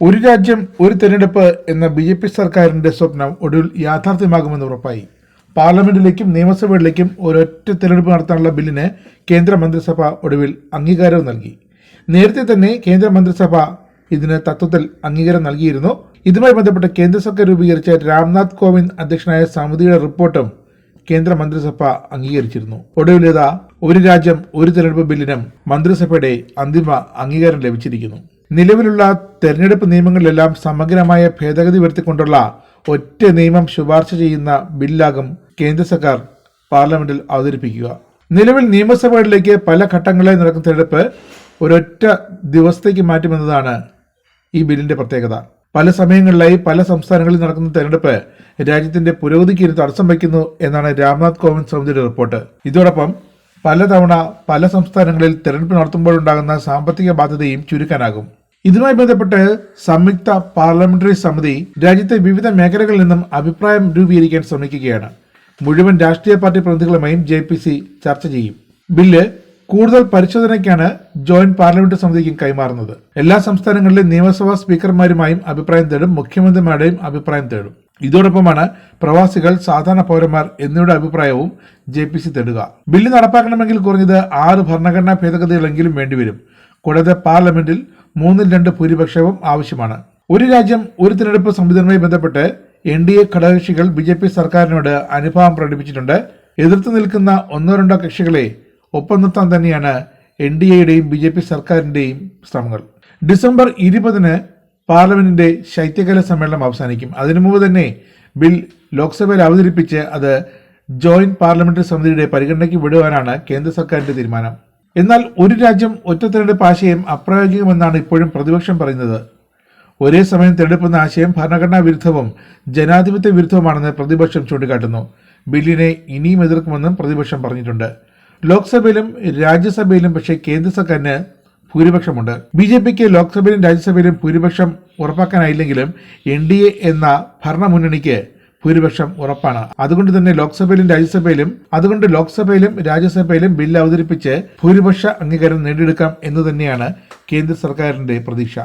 ഒരു രാജ്യം ഒരു തെരഞ്ഞെടുപ്പ് എന്ന ബി ജെ പി സർക്കാരിന്റെ സ്വപ്നം ഒടുവിൽ യാഥാർത്ഥ്യമാകുമെന്ന് ഉറപ്പായി. പാർലമെന്റിലേക്കും നിയമസഭയിലേക്കും ഒരൊറ്റ തെരഞ്ഞെടുപ്പ് നടത്താനുള്ള ബില്ലിന് കേന്ദ്ര മന്ത്രിസഭ ഒടുവിൽ അംഗീകാരവും നൽകി. നേരത്തെ തന്നെ കേന്ദ്ര മന്ത്രിസഭ ഇതിന് തത്വത്തിൽ അംഗീകാരം നൽകിയിരുന്നു. ഇതുമായി ബന്ധപ്പെട്ട് കേന്ദ്ര സർക്കാർ രൂപീകരിച്ച രാംനാഥ് കോവിന്ദ് അധ്യക്ഷനായ സമിതിയുടെ റിപ്പോർട്ടും കേന്ദ്ര മന്ത്രിസഭ അംഗീകരിച്ചിരുന്നു. ഒടുവിൽ ഒരു രാജ്യം ഒരു തെരഞ്ഞെടുപ്പ് ബില്ലിനും മന്ത്രിസഭയുടെ അന്തിമ അംഗീകാരം ലഭിച്ചിരിക്കുന്നു. നിലവിലുള്ള തെരഞ്ഞെടുപ്പ് നിയമങ്ങളിലെല്ലാം സമഗ്രമായ ഭേദഗതി വരുത്തിക്കൊണ്ടുള്ള ഒറ്റ നിയമം ശുപാർശ ചെയ്യുന്ന ബില്ലാകും കേന്ദ്ര സർക്കാർ പാർലമെന്റിൽ അവതരിപ്പിക്കുക. നിലവിൽ നിയമസഭകളിലേക്ക് പല ഘട്ടങ്ങളിലായി നടക്കുന്ന തെരഞ്ഞെടുപ്പ് ഒരൊറ്റ ദിവസത്തേക്ക് മാറ്റുമെന്നതാണ് ഈ ബില്ലിന്റെ പ്രത്യേകത. പല സമയങ്ങളിലായി പല സംസ്ഥാനങ്ങളിൽ നടക്കുന്ന തെരഞ്ഞെടുപ്പ് രാജ്യത്തിന്റെ പുരോഗതിക്ക് തടസ്സം വയ്ക്കുന്നു എന്നാണ് രാംനാഥ് കോവിന്ദ് സമിതിയുടെ റിപ്പോർട്ട്. ഇതോടൊപ്പം പലതവണ പല സംസ്ഥാനങ്ങളിൽ തെരഞ്ഞെടുപ്പ് നടത്തുമ്പോഴുണ്ടാകുന്ന സാമ്പത്തിക ബാധ്യതയും ചുരുക്കാനാകും. ഇതുമായി ബന്ധപ്പെട്ട് സംയുക്ത പാർലമെന്ററി സമിതി രാജ്യത്തെ വിവിധ മേഖലകളിൽ നിന്നും അഭിപ്രായം രൂപീകരിക്കാൻ ശ്രമിക്കുകയാണ്. മുഴുവൻ രാഷ്ട്രീയ പാർട്ടി പ്രതിനിധികളുമായും ജെ ചർച്ച ചെയ്യും. ബില്ല് കൂടുതൽ പരിശോധനയ്ക്കാണ് ജോയിന്റ് പാർലമെന്റ് സമിതിക്കും കൈമാറുന്നത്. എല്ലാ സംസ്ഥാനങ്ങളിലെ നിയമസഭാ സ്പീക്കർമാരുമായും അഭിപ്രായം തേടും മുഖ്യമന്ത്രിമാരുടെയും അഭിപ്രായം തേടും. ഇതോടൊപ്പമാണ് പ്രവാസികൾ സാധാരണ പൗരന്മാർ എന്നിവരുടെ അഭിപ്രായവും ജെ പി സി തേടുക. ബില്ല് നടപ്പാക്കണമെങ്കിൽ കുറഞ്ഞത് ആറ് ഭരണഘടനാ ഭേദഗതികളെങ്കിലും വേണ്ടിവരും. കൂടാതെ പാർലമെന്റിൽ മൂന്നിൽ രണ്ട് ഭൂരിപക്ഷവും ആവശ്യമാണ്. ഒരു രാജ്യം ഒരു തിരഞ്ഞെടുപ്പ് സംവിധാനവുമായി ബന്ധപ്പെട്ട് എൻ ഡി എ ഘടകകക്ഷികൾ ബി ജെ പി സർക്കാരിനോട് അനുഭാവം പ്രകടിപ്പിച്ചിട്ടുണ്ട്. എതിർത്ത് നിൽക്കുന്ന ഒന്നോ രണ്ടോ കക്ഷികളെ ഒപ്പം നിർത്താൻ തന്നെയാണ് എൻ ഡി എയുടെയും ബി ജെ പി സർക്കാരിന്റെയും ശ്രമങ്ങൾ. ഡിസംബർ ഇരുപതിന് പാർലമെന്റിന്റെ ശൈത്യകാല സമ്മേളനം അവസാനിക്കും. അതിനു മുമ്പ് തന്നെ ബിൽ ലോക്സഭയിൽ അവതരിപ്പിച്ച് അത് ജോയിന്റ് പാർലമെന്ററി സമിതിയുടെ പരിഗണനയ്ക്ക് വിടുവാനാണ് കേന്ദ്ര സർക്കാരിന്റെ തീരുമാനം. എന്നാൽ ഒരു രാജ്യം ഒറ്റ തെരഞ്ഞെടുപ്പ് ആശയം അപ്രായോഗികമെന്നാണ് ഇപ്പോഴും പ്രതിപക്ഷം പറയുന്നത്. ഒരേ സമയം തെരഞ്ഞെടുപ്പെന്ന ആശയം ഭരണഘടനാ വിരുദ്ധവും ജനാധിപത്യ വിരുദ്ധവുമാണെന്ന് പ്രതിപക്ഷം ചൂണ്ടിക്കാട്ടുന്നു. ബില്ലിനെ ഇനിയും എതിർക്കുമെന്നും പ്രതിപക്ഷം പറഞ്ഞിട്ടുണ്ട്. ലോക്സഭയിലും രാജ്യസഭയിലും പക്ഷേ കേന്ദ്ര സർക്കാരിന് ഭൂരിപക്ഷമുണ്ട്. ബി ജെ പിക്ക് ലോക്സഭയിലും രാജ്യസഭയിലും ഭൂരിപക്ഷം ഉറപ്പാക്കാനായില്ലെങ്കിലും എൻ ഡി എ എന്ന ഭരണമുന്നണിക്ക് ഭൂരിപക്ഷം ഉറപ്പാണ്. അതുകൊണ്ട് തന്നെ ലോക്സഭയിലും രാജ്യസഭയിലും അതുകൊണ്ട് ലോക്സഭയിലും രാജ്യസഭയിലും ബിൽ അവതരിപ്പിച്ച് ഭൂരിപക്ഷ അംഗീകാരം നേടിയെടുക്കാം എന്ന് തന്നെയാണ് കേന്ദ്ര സർക്കാരിന്റെ പ്രതീക്ഷ.